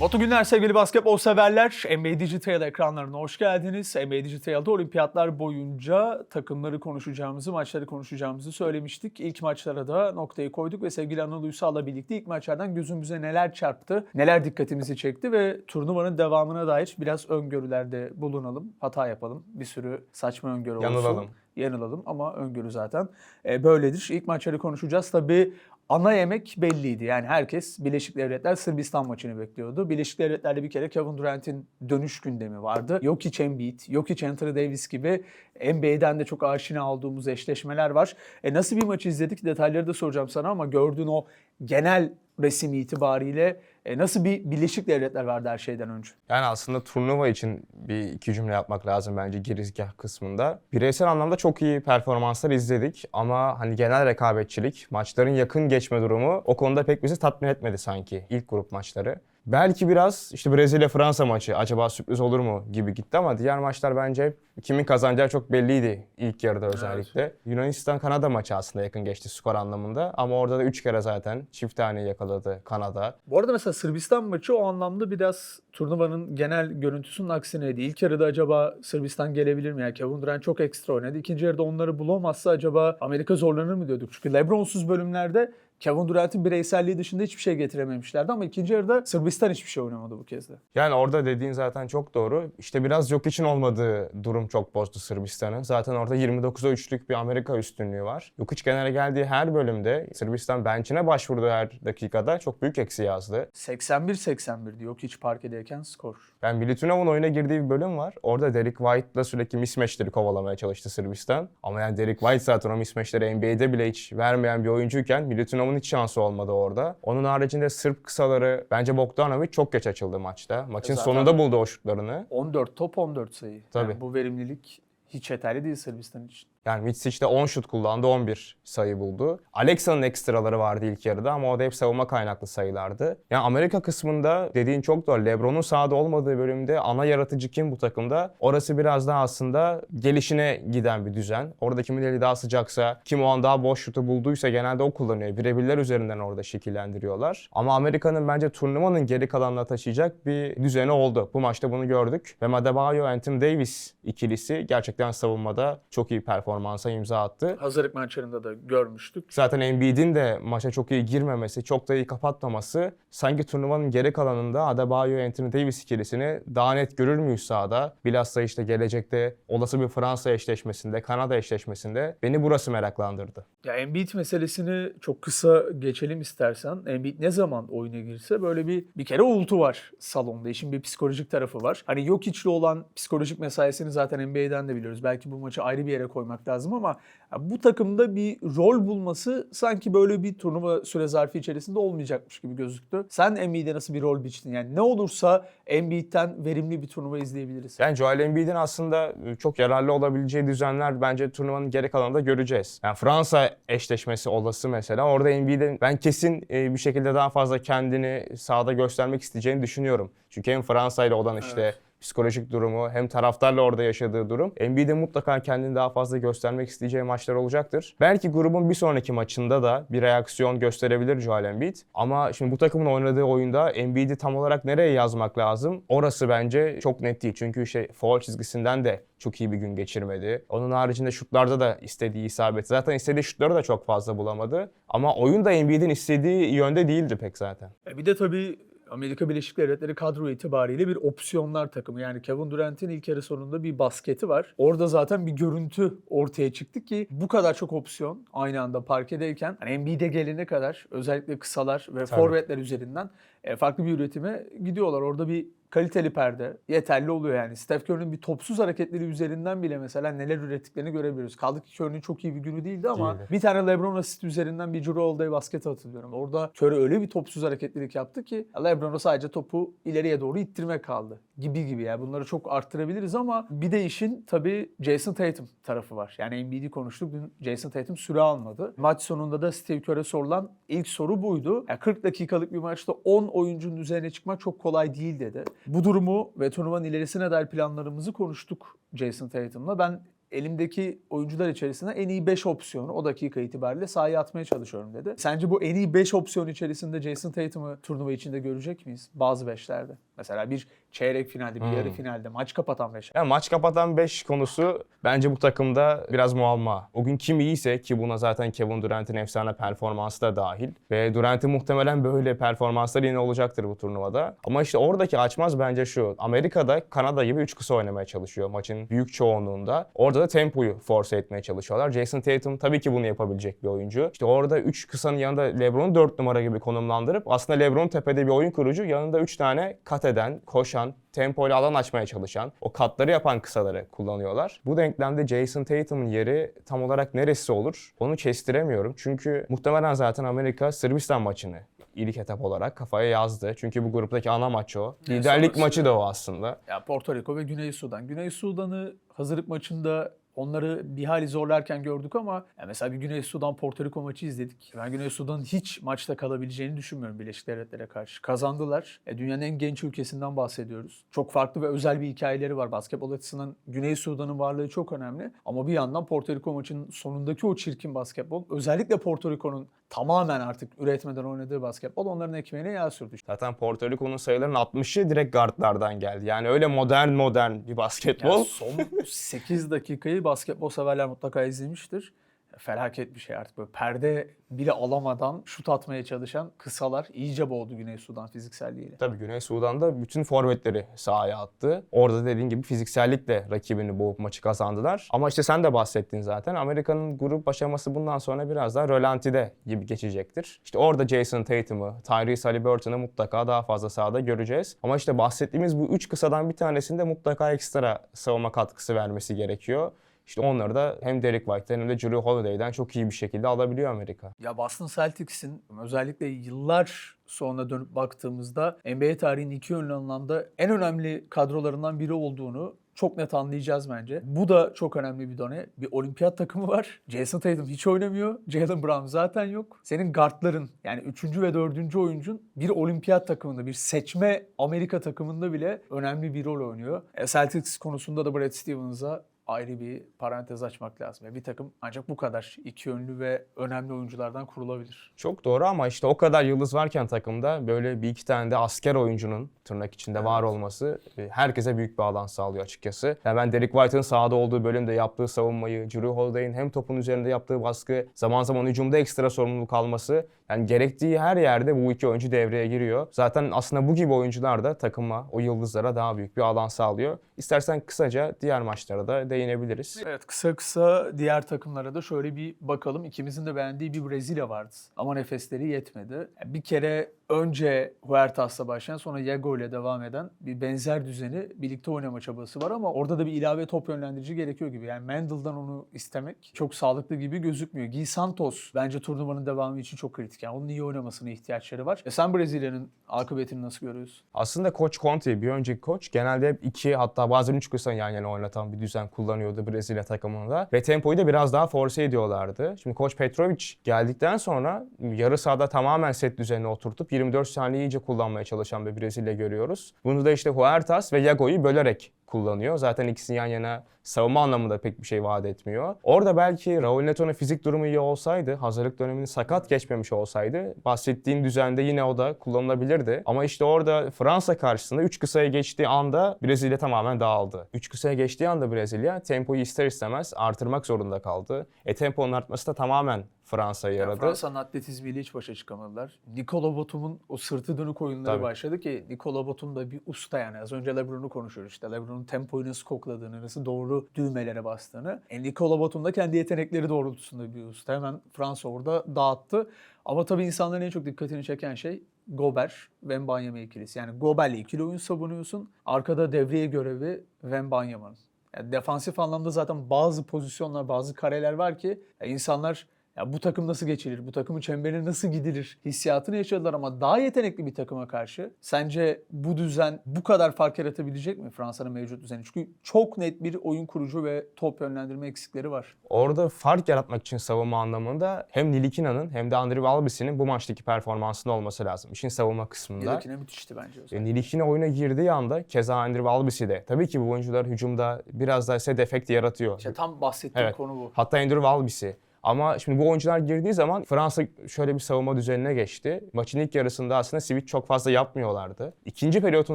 Mutlu günler sevgili basketbol severler. NBA Digital ekranlarına hoş geldiniz. NBA Digital'da olimpiyatlar boyunca takımları konuşacağımızı, maçları konuşacağımızı söylemiştik. İlk maçlara da noktayı koyduk ve sevgili Anıl Uysal'la birlikte ilk maçlardan gözümüze neler çarptı, neler dikkatimizi çekti ve turnuvanın devamına dair biraz öngörülerde bulunalım, hata yapalım. Bir sürü saçma öngörü olsun. Yanılalım. Yanılalım ama öngörü zaten e, böyledir. İlk maçları konuşacağız. Tabii ana yemek belliydi. Yani herkes Birleşik Devletler Sırbistan maçını bekliyordu. Birleşik Devletler'de bir kere Kevin Durant'in dönüş gündemi vardı. Jokic Embiid, Jokic Anthony Davis gibi NBA'den de çok aşina olduğumuz eşleşmeler var. E nasıl bir maç izledik detayları da soracağım sana ama gördüğün o genel resim itibariyle e, nasıl bir Birleşik Devletler vardı her şeyden önce? Yani aslında turnuva için bir iki cümle yapmak lazım bence girizgah kısmında. Bireysel anlamda çok iyi performanslar izledik ama hani genel rekabetçilik, maçların yakın geçme durumu o konuda pek bizi tatmin etmedi sanki ilk grup maçları. Belki biraz işte Brezilya-Fransa maçı acaba sürpriz olur mu gibi gitti ama diğer maçlar bence hep kimin kazanacağı çok belliydi ilk yarıda özellikle. Yunanistan-Kanada maçı aslında yakın geçti skor anlamında ama orada da 3 kere zaten çift tane yakaladı Kanada. Bu arada mesela Sırbistan maçı o anlamda biraz turnuvanın genel görüntüsünün aksineydi. İlk yarıda acaba Sırbistan gelebilir mi? Yani Kevin Durant çok ekstra oynadı. İkinci yarıda onları bulamazsa acaba Amerika zorlanır mı diyorduk. Çünkü Lebron'suz bölümlerde Kevin Durant'in bireyselliği dışında hiçbir şey getirememişlerdi ama ikinci yarıda Sırbistan hiçbir şey oynamadı bu kez de. Yani orada dediğin zaten çok doğru. İşte biraz yok için olmadığı durum çok bozdu Sırbistan'ı. Zaten orada 29'a 3'lük bir Amerika üstünlüğü var. Yokic kenara geldiği her bölümde Sırbistan bench'ine başvurduğu her dakikada çok büyük eksi yazdı. 81-81 diyor hiç parkedeyken skor. Ben Milutinov'un oyuna girdiği bir bölüm var. Orada Derek White'la sürekli mismatchleri kovalamaya çalıştı Sırbistan. Ama yani Derek White zaten o mismatchleri NBA'de bile hiç vermeyen bir oyuncuyken Milutinov'un hiç şansı olmadı orada. Onun haricinde Sırp kısaları bence Bogdanovic çok geç açıldı maçta. Maçın Zaten- sonunda buldu o şutlarını. 14 top 14 sayı. Tabii. Yani bu verimlilik hiç yeterli değil Sırbistan için. Yani Mitsic de 10 şut kullandı, 11 sayı buldu. Alexa'nın ekstraları vardı ilk yarıda ama o da hep savunma kaynaklı sayılardı. Yani Amerika kısmında dediğin çok doğru. LeBron'un sahada olmadığı bölümde ana yaratıcı kim bu takımda? Orası biraz daha aslında gelişine giden bir düzen. Orada kimin eli daha sıcaksa, kim o an daha boş şutu bulduysa genelde o kullanıyor. Birebirler üzerinden orada şekillendiriyorlar. Ama Amerika'nın bence turnuvanın geri kalanına taşıyacak bir düzeni oldu. Bu maçta bunu gördük. Ve Adebayo, Anthony Davis ikilisi gerçekten savunmada çok iyi performansa imza attı. Hazırlık maçlarında da görmüştük. Zaten Embiid'in de maça çok iyi girmemesi, çok da iyi kapatmaması sanki turnuvanın geri kalanında Adebayo Anthony Davis ikilisini daha net görür müyüz sahada? Bilhassa işte gelecekte olası bir Fransa eşleşmesinde, Kanada eşleşmesinde beni burası meraklandırdı. Ya Embiid meselesini çok kısa geçelim istersen. Embiid ne zaman oyuna girse böyle bir bir kere uğultu var salonda. İşin bir psikolojik tarafı var. Hani Jokic'le olan psikolojik mesaisini zaten NBA'den de biliyoruz. Belki bu maçı ayrı bir yere koymak lazım ama bu takımda bir rol bulması sanki böyle bir turnuva süre zarfı içerisinde olmayacakmış gibi gözüktü. Sen Embiid'e nasıl bir rol biçtin? Yani ne olursa Embiid'den verimli bir turnuva izleyebiliriz. Yani Joel Embiid'in aslında çok yararlı olabileceği düzenler bence turnuvanın geri kalanında göreceğiz. Yani Fransa eşleşmesi olası mesela. Orada Embiid'in ben kesin e, bir şekilde daha fazla kendini sahada göstermek isteyeceğini düşünüyorum. Çünkü hem Fransa ile olan işte Evet. Psikolojik durumu hem taraftarla orada yaşadığı durum. Embiid'in mutlaka kendini daha fazla göstermek isteyeceği maçlar olacaktır. Belki grubun bir sonraki maçında da bir reaksiyon gösterebilir Joel Embiid. Ama şimdi bu takımın oynadığı oyunda Embiid'i tam olarak nereye yazmak lazım? Orası bence çok net değil. Çünkü şey foul çizgisinden de çok iyi bir gün geçirmedi. Onun haricinde şutlarda da istediği isabet. Zaten istediği şutları da çok fazla bulamadı. Ama oyun da Embiid'in istediği yönde değildi pek zaten. E Bir de tabii Amerika Birleşik Devletleri kadro itibariyle bir opsiyonlar takımı. Yani Kevin Durant'in ilk yarı sonunda bir basketi var. Orada zaten bir görüntü ortaya çıktı ki bu kadar çok opsiyon aynı anda parkedeyken hani Embiid'e gelene kadar özellikle kısalar ve Tabii. forvetler üzerinden farklı bir üretime gidiyorlar. Orada bir kaliteli perde yeterli oluyor yani. Steph Curry'nin bir topsuz hareketleri üzerinden bile mesela neler ürettiklerini görebiliyoruz. Kaldı ki Curry'nin çok iyi bir günü değildi ama Değildi. bir tane LeBron asist üzerinden bir Drew Holiday basketi hatırlıyorum. Orada Curry öyle bir topsuz hareketlilik yaptı ki LeBron'a sadece topu ileriye doğru ittirmek kaldı. Gibi gibi yani bunları çok arttırabiliriz ama bir de işin tabii Jason Tatum tarafı var. Yani Embiid'i konuştuk. Dün Jason Tatum süre almadı. Maç sonunda da Steve Kerr'e sorulan ilk soru buydu. Yani 40 dakikalık bir maçta 10 oyuncunun üzerine çıkmak çok kolay değil dedi. Bu durumu ve turnuvanın ilerisine dair planlarımızı konuştuk Jason Tatum'la. Ben elimdeki oyuncular içerisinde en iyi 5 opsiyonu o dakika itibariyle sahaya atmaya çalışıyorum dedi. Sence bu en iyi 5 opsiyon içerisinde Jason Tatum'u turnuva içinde görecek miyiz? Bazı beşlerde. Mesela bir çeyrek finalde, bir yarı Hmm. finalde maç kapatan beş. Ya maç kapatan 5 konusu bence bu takımda biraz muamma. O gün kim iyiyse ki buna zaten Kevin Durant'in efsane performansı da dahil. Ve Durant'in muhtemelen böyle performansları yine olacaktır bu turnuvada. Ama işte oradaki açmaz bence şu. Amerika'da Kanada gibi 3 kısa oynamaya çalışıyor maçın büyük çoğunluğunda. Orada da tempoyu force etmeye çalışıyorlar. Jason Tatum tabii ki bunu yapabilecek bir oyuncu. İşte orada 3 kısanın yanında LeBron'u 4 numara gibi konumlandırıp aslında LeBron tepede bir oyun kurucu. Yanında 3 tane kat eden, koşan, tempoyla alan açmaya çalışan, o katları yapan kısaları kullanıyorlar. Bu denklemde Jason Tatum'un yeri tam olarak neresi olur? Onu kestiremiyorum. Çünkü muhtemelen zaten Amerika Sırbistan maçını ilk etap olarak kafaya yazdı. Çünkü bu gruptaki ana maç o. Liderlik maçı da o aslında. Ya Porto Rico ve Güney Sudan. Güney Sudan'ı hazırlık maçında onları bir hali zorlarken gördük ama mesela bir Güney Sudan Porto Rico maçı izledik. Ben Güney Sudan'ın hiç maçta kalabileceğini düşünmüyorum Birleşik Devletlere karşı. Kazandılar. E, dünyanın en genç ülkesinden bahsediyoruz. Çok farklı ve özel bir hikayeleri var. Basketbol açısından Güney Sudan'ın varlığı çok önemli. Ama bir yandan Porto Rico maçının sonundaki o çirkin basketbol, özellikle Porto Rico'nun tamamen artık üretmeden oynadığı basketbol onların ekmeğine yağ sürdü. Zaten Porto Rico'nun sayılarının 60'ı direkt guardlardan geldi. Yani öyle modern modern bir basketbol. Yani son 8 dakikayı basketbol severler mutlaka izlemiştir. Felaket bir şey artık böyle perde bile alamadan şut atmaya çalışan kısalar iyice boğdu Güney Sudan fizikselliğiyle. Tabii Güney Sudan'da bütün forvetleri sahaya attı. Orada dediğin gibi fiziksellikle rakibini boğup maçı kazandılar. Ama işte sen de bahsettin zaten. Amerika'nın grup aşaması bundan sonra biraz daha rölantide gibi geçecektir. İşte orada Jason Tatum'u, Tyrese Haliburton'u mutlaka daha fazla sahada göreceğiz. Ama işte bahsettiğimiz bu üç kısadan bir tanesinde mutlaka ekstra savunma katkısı vermesi gerekiyor. İşte onları da hem Derek White'den hem de Drew Holiday'den çok iyi bir şekilde alabiliyor Amerika. Ya Boston Celtics'in özellikle yıllar sonra dönüp baktığımızda NBA tarihinin iki yönlü anlamda en önemli kadrolarından biri olduğunu çok net anlayacağız bence. Bu da çok önemli bir done. Bir olimpiyat takımı var. Jason Tatum hiç oynamıyor. Jalen Brown zaten yok. Senin guardların yani 3. ve 4. oyuncun bir olimpiyat takımında, bir seçme Amerika takımında bile önemli bir rol oynuyor. E, Celtics konusunda da Brad Stevens'a ayrı bir parantez açmak lazım. Yani bir takım ancak bu kadar iki yönlü ve önemli oyunculardan kurulabilir. Çok doğru ama işte o kadar yıldız varken takımda böyle bir iki tane de asker oyuncunun tırnak içinde var olması e, herkese büyük bir alan sağlıyor açıkçası. Yani ben Derek White'ın sahada olduğu bölümde yaptığı savunmayı, Drew Holiday'in hem topun üzerinde yaptığı baskı, zaman zaman hücumda ekstra sorumluluk alması yani gerektiği her yerde bu iki oyuncu devreye giriyor. Zaten aslında bu gibi oyuncular da takıma, o yıldızlara daha büyük bir alan sağlıyor. İstersen kısaca diğer maçlara da değinebiliriz. Evet kısa kısa diğer takımlara da şöyle bir bakalım. İkimizin de beğendiği bir Brezilya vardı. Ama nefesleri yetmedi. Bir kere önce Huertas'la başlayan sonra Diego ile devam eden bir benzer düzeni birlikte oynama çabası var ama orada da bir ilave top yönlendirici gerekiyor gibi. Yani Mendel'dan onu istemek çok sağlıklı gibi gözükmüyor. Gil Santos bence turnuvanın devamı için çok kritik. Yani onun iyi oynamasına ihtiyaçları var. E sen Brezilya'nın akıbetini nasıl görüyorsun? Aslında Koç Conte, bir önceki koç genelde hep iki hatta bazen üç kısa yan yana oynatan bir düzen kullanıyordu Brezilya takımında. Ve tempoyu da biraz daha force ediyorlardı. Şimdi Koç Petrovic geldikten sonra yarı sahada tamamen set düzenine oturtup 24 saniye iyice kullanmaya çalışan bir Brezilya görüyoruz. Bunu da işte Huertas ve Yago'yu bölerek kullanıyor. Zaten ikisi yan yana savunma anlamında pek bir şey vaat etmiyor. Orada belki Raul Neto'nun fizik durumu iyi olsaydı, hazırlık dönemini sakat geçmemiş olsaydı bahsettiğin düzende yine o da kullanılabilirdi. Ama işte orada Fransa karşısında 3 kısaya geçtiği anda Brezilya tamamen dağıldı. 3 kısaya geçtiği anda Brezilya tempoyu ister istemez artırmak zorunda kaldı. E temponun artması da tamamen Fransa'ya Yani yaradı. Fransa'nın atletizmiyle hiç başa çıkamadılar. Nikola Batum'un o sırtı dönük oyunları Tabii. başladı ki Nikola Batum da bir usta yani. Az önce Lebron'u konuşuyoruz işte. Lebron'un tempoyu nasıl kokladığını, nasıl doğru düğmelere bastığını. E Nikola Batum da kendi yetenekleri doğrultusunda bir usta. Hemen Fransa orada dağıttı. Ama tabii insanların en çok dikkatini çeken şey Gober, Wembanyama ikilisi. Yani Gober'le ikili oyun savunuyorsun. Arkada devreye görevi Wembanyama'nın. Yani defansif anlamda zaten bazı pozisyonlar, bazı kareler var ki insanlar ya bu takım nasıl geçilir, bu takımın çemberine nasıl gidilir hissiyatını yaşadılar ama daha yetenekli bir takıma karşı sence bu düzen bu kadar fark yaratabilecek mi Fransa'nın mevcut düzeni? Çünkü çok net bir oyun kurucu ve top yönlendirme eksikleri var. Orada fark yaratmak için savunma anlamında hem Nilikina'nın hem de Andrew Albisi'nin bu maçtaki performansında olması lazım. İşin savunma kısmında. Yedekine müthişti bence. E, Nilikina oyuna girdiği anda keza Andrew Albisi de. Tabii ki bu oyuncular hücumda biraz daha ise defekt yaratıyor. İşte tam bahsettiğim Evet. konu bu. Hatta Andrew Albisi. Ama şimdi bu oyuncular girdiği zaman Fransa şöyle bir savunma düzenine geçti. Maçın ilk yarısında aslında switch çok fazla yapmıyorlardı. İkinci periyotun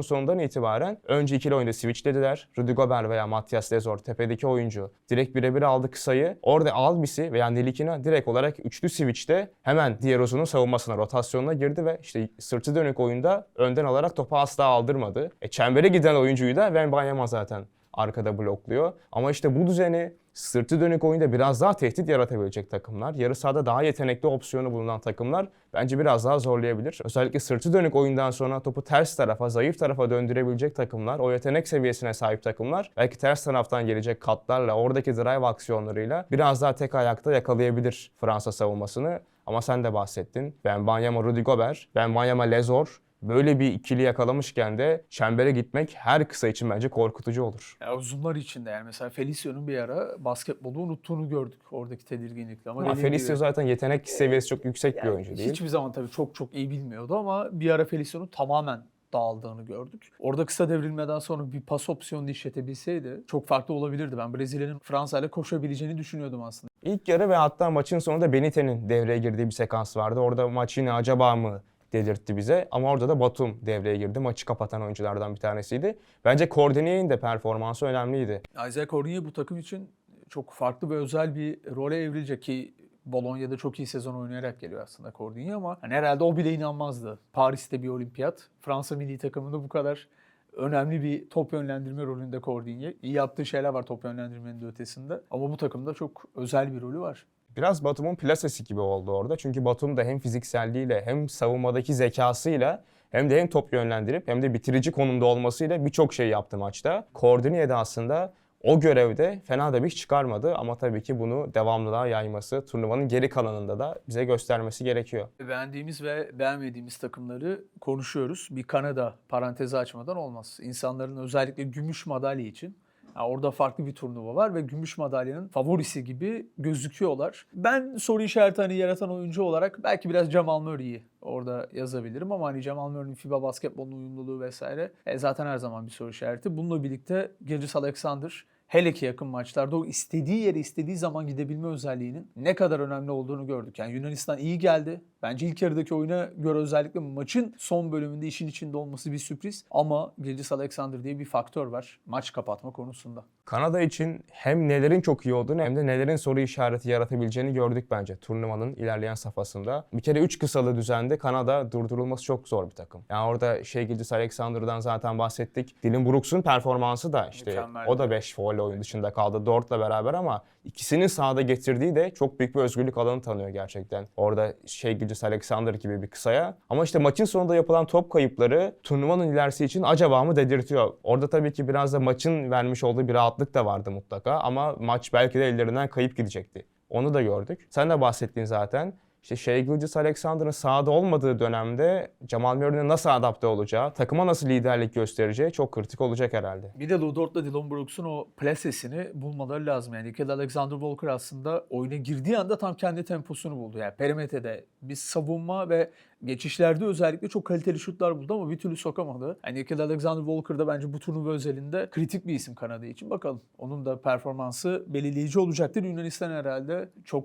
sonundan itibaren önce ikili oyunda switchlediler. Rudy Gobert veya Matias Lezor tepedeki oyuncu direkt birebir aldı kısayı. Orada Albisi veya Nelikina direkt olarak üçlü switch'te hemen diğer uzunun savunmasına, rotasyonuna girdi ve işte sırtı dönük oyunda önden alarak topu asla aldırmadı. E çembere giden oyuncuyu da Wembanyama zaten arkada blokluyor. Ama işte bu düzeni sırtı dönük oyunda biraz daha tehdit yaratabilecek takımlar, yarı sahada daha yetenekli opsiyonu bulunan takımlar bence biraz daha zorlayabilir. Özellikle sırtı dönük oyundan sonra topu ters tarafa, zayıf tarafa döndürebilecek takımlar, o yetenek seviyesine sahip takımlar belki ters taraftan gelecek katlarla, oradaki drive aksiyonlarıyla biraz daha tek ayakta yakalayabilir Fransa savunmasını. Ama sen de bahsettin. Ben Banyama, Rudy Gobert, Ben Banyama, Lezor böyle bir ikili yakalamışken de çembere gitmek her kısa için bence korkutucu olur. Ya uzunlar için de yani mesela Felicia'nın bir ara basketbolu unuttuğunu gördük oradaki tedirginlikle. Ama, Ama Felicio gibi- zaten yetenek seviyesi çok yüksek bir Yani oyuncu değil. Hiçbir zaman tabii çok çok iyi bilmiyordu ama bir ara Felicia'nın tamamen dağıldığını gördük. Orada kısa devrilmeden sonra bir pas opsiyonu işletebilseydi çok farklı olabilirdi. Ben Brezilya'nın Fransa ile koşabileceğini düşünüyordum aslında. İlk yarı ve hatta maçın sonunda Benite'nin devreye girdiği bir sekans vardı. Orada maç yine acaba mı dedirtti bize. Ama orada da Batum devreye girdi. Maçı kapatan oyunculardan bir tanesiydi. Bence Cordonier'in de performansı önemliydi. Isaiah Cornier bu takım için çok farklı ve özel bir role evrilecek ki Bologna'da çok iyi sezon oynayarak geliyor aslında Cordigne ama hani herhalde o bile inanmazdı. Paris'te bir olimpiyat, Fransa milli takımında bu kadar önemli bir top yönlendirme rolünde Cordigne. İyi yaptığı şeyler var top yönlendirmenin de ötesinde ama bu takımda çok özel bir rolü var. Biraz Batum'un plasesi gibi oldu orada. Çünkü Batum da hem fizikselliğiyle hem savunmadaki zekasıyla hem de hem top yönlendirip hem de bitirici konumda olmasıyla birçok şey yaptı maçta. Coordinator de aslında o görevde fena da bir iş çıkarmadı ama tabii ki bunu devamlılığa yayması, turnuvanın geri kalanında da bize göstermesi gerekiyor. Beğendiğimiz ve beğenmediğimiz takımları konuşuyoruz. Bir Kanada parantezi açmadan olmaz. İnsanların özellikle gümüş madalya için ya orada farklı bir turnuva var ve gümüş madalyanın favorisi gibi gözüküyorlar. Ben soru işareti hani yaratan oyuncu olarak belki biraz Jamal Murray'i orada yazabilirim ama hani Jamal Murray'nin FIBA basketbolun uyumluluğu vesaire e, zaten her zaman bir soru işareti. Bununla birlikte Gilgeous Alexander hele ki yakın maçlarda o istediği yere istediği zaman gidebilme özelliğinin ne kadar önemli olduğunu gördük. Yani Yunanistan iyi geldi. Bence ilk yarıdaki oyuna göre özellikle maçın son bölümünde işin içinde olması bir sürpriz. Ama Gilgeous Alexander diye bir faktör var maç kapatma konusunda. Kanada için hem nelerin çok iyi olduğunu hem de nelerin soru işareti yaratabileceğini gördük bence turnuvanın ilerleyen safhasında. Bir kere 3 kısalı düzende Kanada durdurulması çok zor bir takım. Yani orada şey Gilgis Alexander'dan zaten bahsettik. Dylan Brooks'un performansı da işte Mükemmel. o da 5 foul oyun dışında kaldı Dort'la beraber ama ikisinin sahada getirdiği de çok büyük bir özgürlük alanı tanıyor gerçekten. Orada şey Gilgis Alexander gibi bir kısaya. Ama işte maçın sonunda yapılan top kayıpları turnuvanın ilerisi için acaba mı dedirtiyor. Orada tabii ki biraz da maçın vermiş olduğu bir rahatlık da vardı mutlaka ama maç belki de ellerinden kayıp gidecekti. Onu da gördük. Sen de bahsettin zaten. İşte Shea Gilgeous Alexander'ın sahada olmadığı dönemde Jamal Murray'nin nasıl adapte olacağı, takıma nasıl liderlik göstereceği çok kritik olacak herhalde. Bir de Lou Dort'la Dylan Brooks'un o plasesini bulmaları lazım. Yani Nickel Alexander Walker aslında oyuna girdiği anda tam kendi temposunu buldu. Yani perimetrede bir savunma ve geçişlerde özellikle çok kaliteli şutlar buldu ama bir türlü sokamadı. Yani Nickel Alexander Walker da bence bu turnuva özelinde kritik bir isim Kanada için. Bakalım. Onun da performansı belirleyici olacaktır. Yunanistan herhalde çok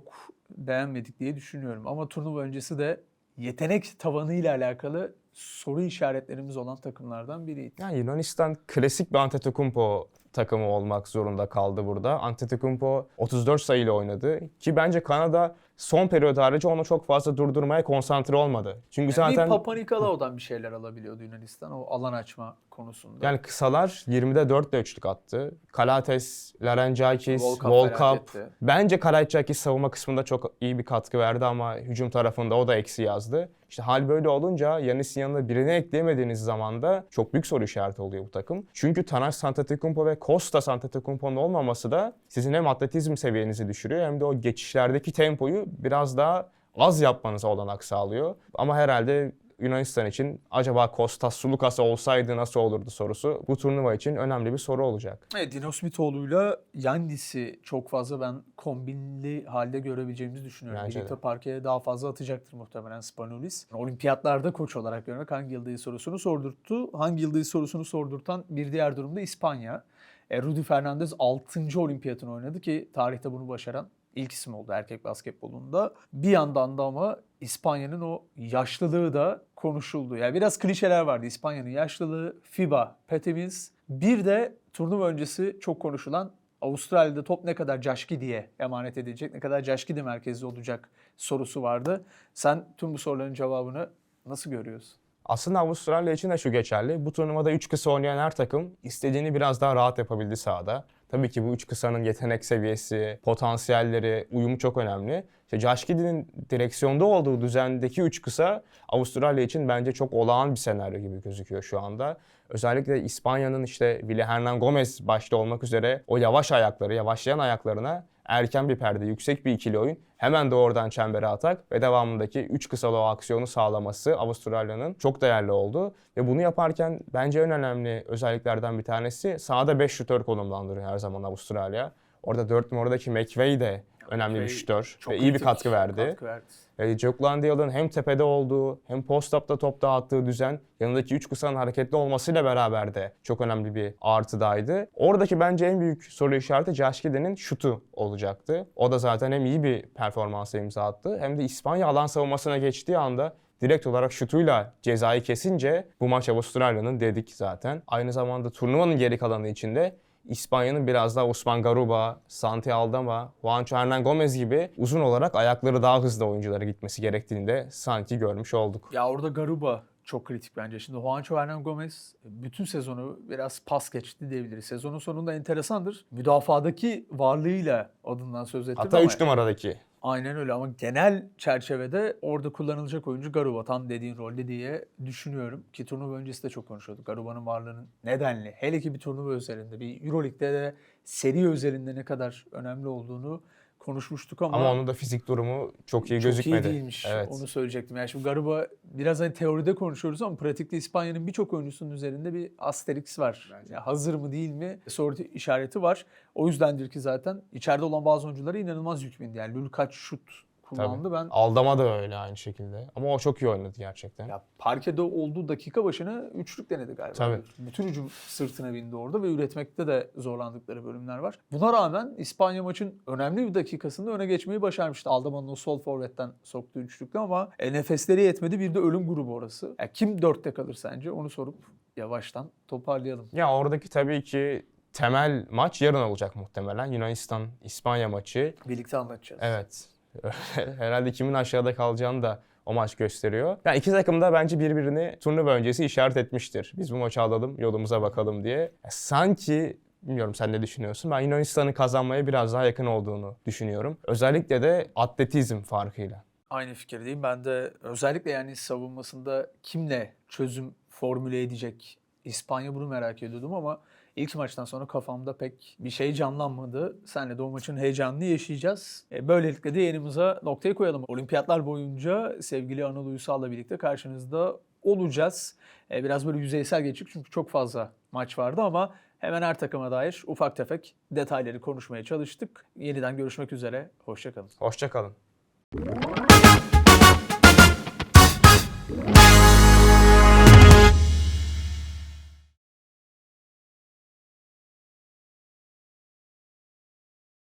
beğenmedik diye düşünüyorum. Ama turnuva öncesi de yetenek tavanıyla alakalı soru işaretlerimiz olan takımlardan biriydi. Yani Yunanistan klasik bir Antetokounmpo takımı olmak zorunda kaldı burada. Antetokounmpo 34 sayıyla oynadı ki bence Kanada son periyot harici onu çok fazla durdurmaya konsantre olmadı. Çünkü Yani zaten Bir Papa Nikolaou'dan bir şeyler alabiliyordu Yunanistan o alan açma konusunda. yani kısalar 20'de 4 ile üçlük attı. Kalates, Larenjakis, Volkap. Bence Kalates savunma kısmında çok iyi bir katkı verdi ama hücum tarafında o da eksi yazdı. İşte hal böyle olunca Yanis'in yanına birini ekleyemediğiniz zaman da çok büyük soru işareti oluyor bu takım. Çünkü Tanas Santetecumpo ve Costa Santetecumpo'nun olmaması da sizin hem atletizm seviyenizi düşürüyor hem de o geçişlerdeki tempoyu biraz daha az yapmanıza olanak sağlıyor. Ama herhalde Yunanistan için acaba Kostas Sulukas olsaydı nasıl olurdu sorusu bu turnuva için önemli bir soru olacak. Evet, Dino Smitoğlu'yla Yandis'i çok fazla ben kombinli halde görebileceğimizi düşünüyorum. Bence Birlikte de. parkeye daha fazla atacaktır muhtemelen Spanulis. Olimpiyatlarda koç olarak görmek hangi yıldayı sorusunu sordurttu. Hangi yıldayı sorusunu sordurtan bir diğer durumda İspanya. E, Rudy Fernandez 6. olimpiyatını oynadı ki tarihte bunu başaran ilk isim oldu erkek basketbolunda. Bir yandan da ama İspanya'nın o yaşlılığı da konuşuldu. Yani biraz klişeler vardı. İspanya'nın yaşlılığı, FIBA, petimiz. Bir de turnuva öncesi çok konuşulan Avustralya'da top ne kadar Caşkidi'ye emanet edilecek, ne kadar Caşkidi merkezli olacak sorusu vardı. Sen tüm bu soruların cevabını nasıl görüyorsun? Aslında Avustralya için de şu geçerli. Bu turnuvada 3 kısa oynayan her takım istediğini biraz daha rahat yapabildi sahada. Tabii ki bu 3 kısanın yetenek seviyesi, potansiyelleri, uyumu çok önemli. İşte Josh Giddey'nin direksiyonda olduğu düzendeki 3 kısa Avustralya için bence çok olağan bir senaryo gibi gözüküyor şu anda. Özellikle İspanya'nın işte Ville Hernan Gomez başta olmak üzere o yavaş ayakları, yavaşlayan ayaklarına erken bir perde, yüksek bir ikili oyun, hemen doğrudan çembere atak ve devamındaki 3 kısalı o aksiyonu sağlaması Avustralya'nın çok değerli oldu. Ve bunu yaparken bence en önemli özelliklerden bir tanesi sahada 5 şutör konumlandırıyor her zaman Avustralya. Orada 4 numaradaki McVeigh de önemli bir McVeigh şutör Çok ve iyi bir katkı verdi. katkı verdi. E, Jock Landale'ın hem tepede olduğu hem post-up'ta top dağıttığı düzen yanındaki 3 kısanın hareketli olmasıyla beraber de çok önemli bir artıdaydı. Oradaki bence en büyük soru işareti Giddey'nin şutu olacaktı. O da zaten hem iyi bir performansa imza attı hem de İspanya alan savunmasına geçtiği anda direkt olarak şutuyla cezayı kesince bu maç Avustralya'nın dedik zaten. Aynı zamanda turnuvanın geri kalanı içinde İspanya'nın biraz daha Osman Garuba, Santi Aldama, Juancho Hernan Gomez gibi uzun olarak ayakları daha hızlı oyunculara gitmesi gerektiğini de sanki görmüş olduk. Ya orada Garuba çok kritik bence. Şimdi Juancho Hernan Gomez bütün sezonu biraz pas geçti diyebiliriz. Sezonun sonunda enteresandır. Müdafadaki varlığıyla adından söz ettim Hatta ama 3 numaradaki. Aynen öyle ama genel çerçevede orada kullanılacak oyuncu Garuba tam dediğin rolde diye düşünüyorum. Ki turnuva öncesi de çok konuşuyorduk. Garuba'nın varlığının nedenli. Hele ki bir turnuva özelinde bir Euroleague'de de seri özelinde ne kadar önemli olduğunu konuşmuştuk ama, Ama onun da fizik durumu çok iyi çok gözükmedi. iyi değilmiş. Evet. Onu söyleyecektim. Yani şimdi Garuba biraz hani teoride konuşuyoruz ama pratikte İspanya'nın birçok oyuncusunun üzerinde bir asterix var. Ya hazır mı değil mi soru işareti var. O yüzdendir ki zaten içeride olan bazı oyunculara inanılmaz yük bindi. Yani Lül kaç şut kullandı ben. Aldama da öyle aynı şekilde. Ama o çok iyi oynadı gerçekten. Ya parkede olduğu dakika başına üçlük denedi galiba. Tabii. Bütün hücum sırtına bindi orada ve üretmekte de zorlandıkları bölümler var. Buna rağmen İspanya maçın önemli bir dakikasında öne geçmeyi başarmıştı. Aldama'nın o sol forvetten soktuğu üçlükle ama e, nefesleri yetmedi. Bir de ölüm grubu orası. Ya kim dörtte kalır sence? Onu sorup yavaştan toparlayalım. Ya oradaki tabii ki temel maç yarın olacak muhtemelen. Yunanistan-İspanya maçı. Birlikte anlatacağız. Evet. Herhalde kimin aşağıda kalacağını da o maç gösteriyor. Yani iki takım da bence birbirini turnuva öncesi işaret etmiştir. Biz bu maçı alalım, yolumuza bakalım diye. Sanki bilmiyorum sen ne düşünüyorsun. Ben Yunanistan'ın kazanmaya biraz daha yakın olduğunu düşünüyorum. Özellikle de atletizm farkıyla. Aynı fikirdeyim. Ben de özellikle yani savunmasında kimle çözüm formüle edecek İspanya bunu merak ediyordum ama ilk maçtan sonra kafamda pek bir şey canlanmadı. Senle de o maçın heyecanını yaşayacağız. E, böylelikle de yayınımıza noktayı koyalım. Olimpiyatlar boyunca sevgili Anıl Uysal'la birlikte karşınızda olacağız. E, biraz böyle yüzeysel geçecek çünkü çok fazla maç vardı ama hemen her takıma dair ufak tefek detayları konuşmaya çalıştık. Yeniden görüşmek üzere. Hoşçakalın. Hoşçakalın.